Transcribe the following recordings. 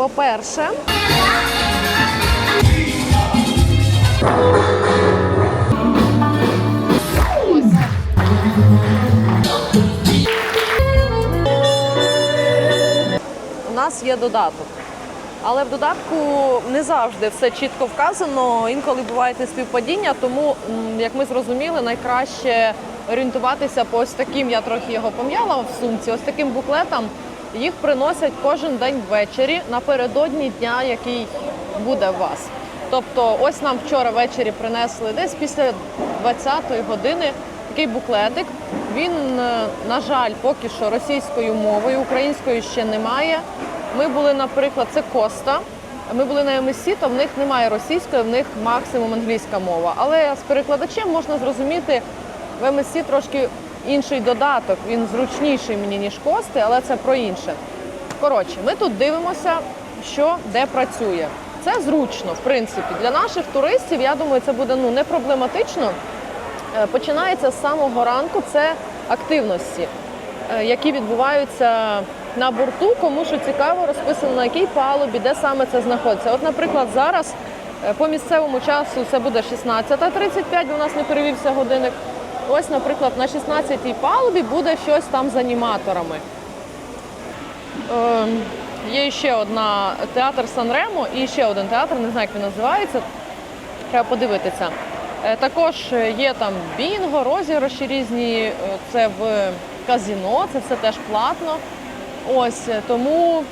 По-перше, у нас є додаток. Але в додатку не завжди все чітко вказано. Інколи бувають неспівпадіння, тому, як ми зрозуміли, найкраще орієнтуватися по ось таким, я трохи його пом'яла в сумці, ось таким буклетам. Їх приносять кожен день ввечері напередодні дня, який буде у вас. Тобто, ось нам вчора ввечері принесли десь після 20-ї години такий буклетик. Він, е, на жаль, поки що російською мовою, українською ще немає. Ми були, наприклад, це Коста. Ми були на МСC, то в них немає російської, в них максимум англійська мова. Але з перекладачем можна зрозуміти, в МСC трошки інший додаток, він зручніший мені, ніж Кости, але це про інше. Коротше, ми тут дивимося, що де працює. Це зручно, в принципі. Для наших туристів, я думаю, це буде ну, не проблематично. Е, Починається з самого ранку це активності, е, які відбуваються на борту. Кому що цікаво, розписано на якій палубі, де саме це знаходиться. От, наприклад, зараз е, по місцевому часу це буде 16.35, бо у нас не перевівся годинник. Ось, наприклад, на 16-й палубі буде щось там з аніматорами. Ем, Є ще одна театр Санремо і ще один театр, не знаю, як він називається. Треба подивитися. Е, Також є там бінго, розіграші різні, е, це в казіно, це все теж платно. Ось е, тому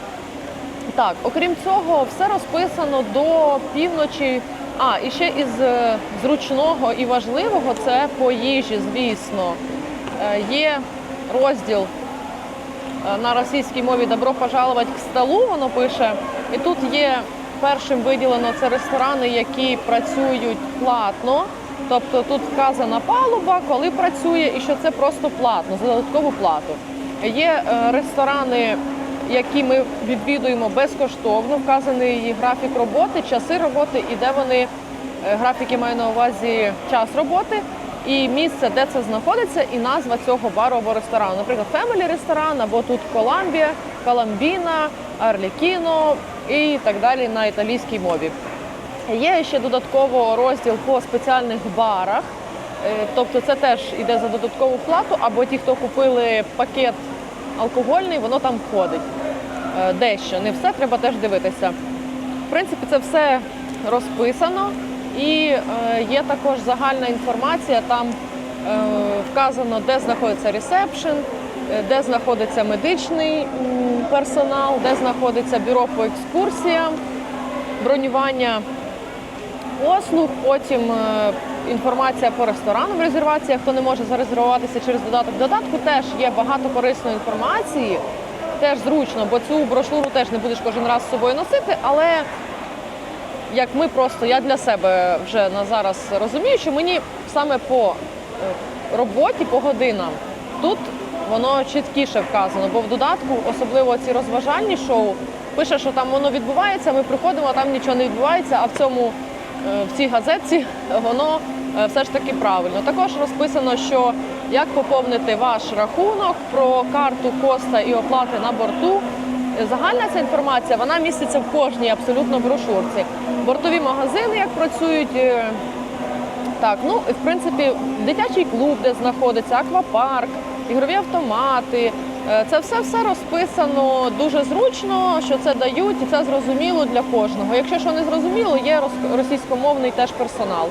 так, окрім цього, все розписано до півночі. А, і ще із е, зручного і важливого це по їжі, звісно. Е, Є розділ е, на російській мові Добро пожаловать к столу, воно пише. І тут є першим виділено це ресторани, які працюють платно. Тобто тут вказана палуба, коли працює, і що це просто платно, за додаткову плату. Є ресторани, які ми відвідуємо безкоштовно, вказаний їх графік роботи, часи роботи і де вони е, графіки маю на увазі час роботи. І місце, де це знаходиться, і назва цього бару або ресторану. Наприклад, Family ресторан, або тут Коламбія, Каламбіна, Арлікіно і так далі на італійській мові. Є ще додатково розділ по спеціальних барах, Е, тобто це теж йде за додаткову плату, або ті, хто купили пакет алкогольний, воно там входить. Е, Дещо, не все, треба теж дивитися. В принципі, це все розписано і е, є також загальна інформація. Там е, вказано, де знаходиться ресепшн, де знаходиться медичний персонал, де знаходиться бюро по екскурсіям, бронювання послуг, потім інформація по ресторанам, резерваціях, хто не може зарезервуватися через додаток. Додатку теж є багато корисної інформації, теж зручно, бо цю брошуру теж не будеш кожен раз з собою носити, але як ми просто, я для себе вже на зараз розумію, що мені саме по е, роботі, по годинам, тут воно чіткіше вказано, бо в додатку, особливо ці розважальні шоу, пише, що там воно відбувається, ми приходимо, а там нічого не відбувається, а в цьому е, в цій газетці воно все ж таки правильно. Також розписано, що як поповнити ваш рахунок про карту коста і оплати на борту. Загальна ця інформація вона міститься в кожній абсолютно брошурці. Бортові магазини, як працюють. е, Так, ну в принципі, дитячий клуб, де знаходиться, аквапарк, ігрові автомати. Е, Це все все розписано дуже зручно, що це дають, і це зрозуміло для кожного. Якщо що не зрозуміло, є російськомовний теж персонал.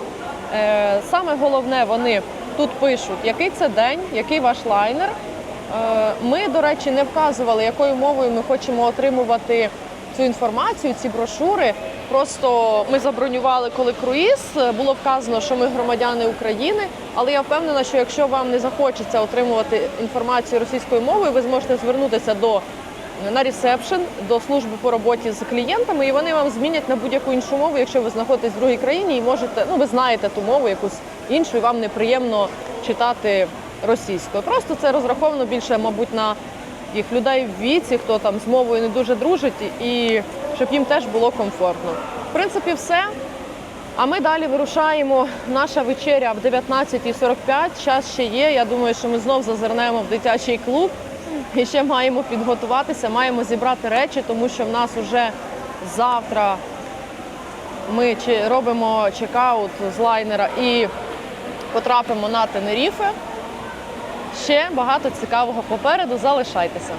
Е, Саме головне, вони тут пишуть, який це день, який ваш лайнер. Е, Ми, до речі, не вказували, якою мовою ми хочемо отримувати цю інформацію, ці брошури. Просто ми забронювали, коли круїз. е, Було вказано, що ми громадяни України. Але я впевнена, що якщо вам не захочеться отримувати інформацію російською мовою, ви зможете звернутися до на ресепшн, до служби по роботі з клієнтами, і вони вам змінять на будь-яку іншу мову, якщо ви знаходитесь в другій країні і можете, ну ви знаєте ту мову, якусь іншу, і вам неприємно читати російською. Просто це розраховано більше, мабуть, на їх людей в віці, хто там з мовою не дуже дружить, і щоб їм теж було комфортно. В принципі, все. А ми далі вирушаємо. Наша вечеря в 19.45. Час ще є. Я думаю, що ми знов зазирнемо в дитячий клуб. І ще маємо підготуватися, маємо зібрати речі, тому що в нас вже Завтра ми робимо чекаут з лайнера і потрапимо на Тенеріфе. Ще багато цікавого попереду. Залишайтеся.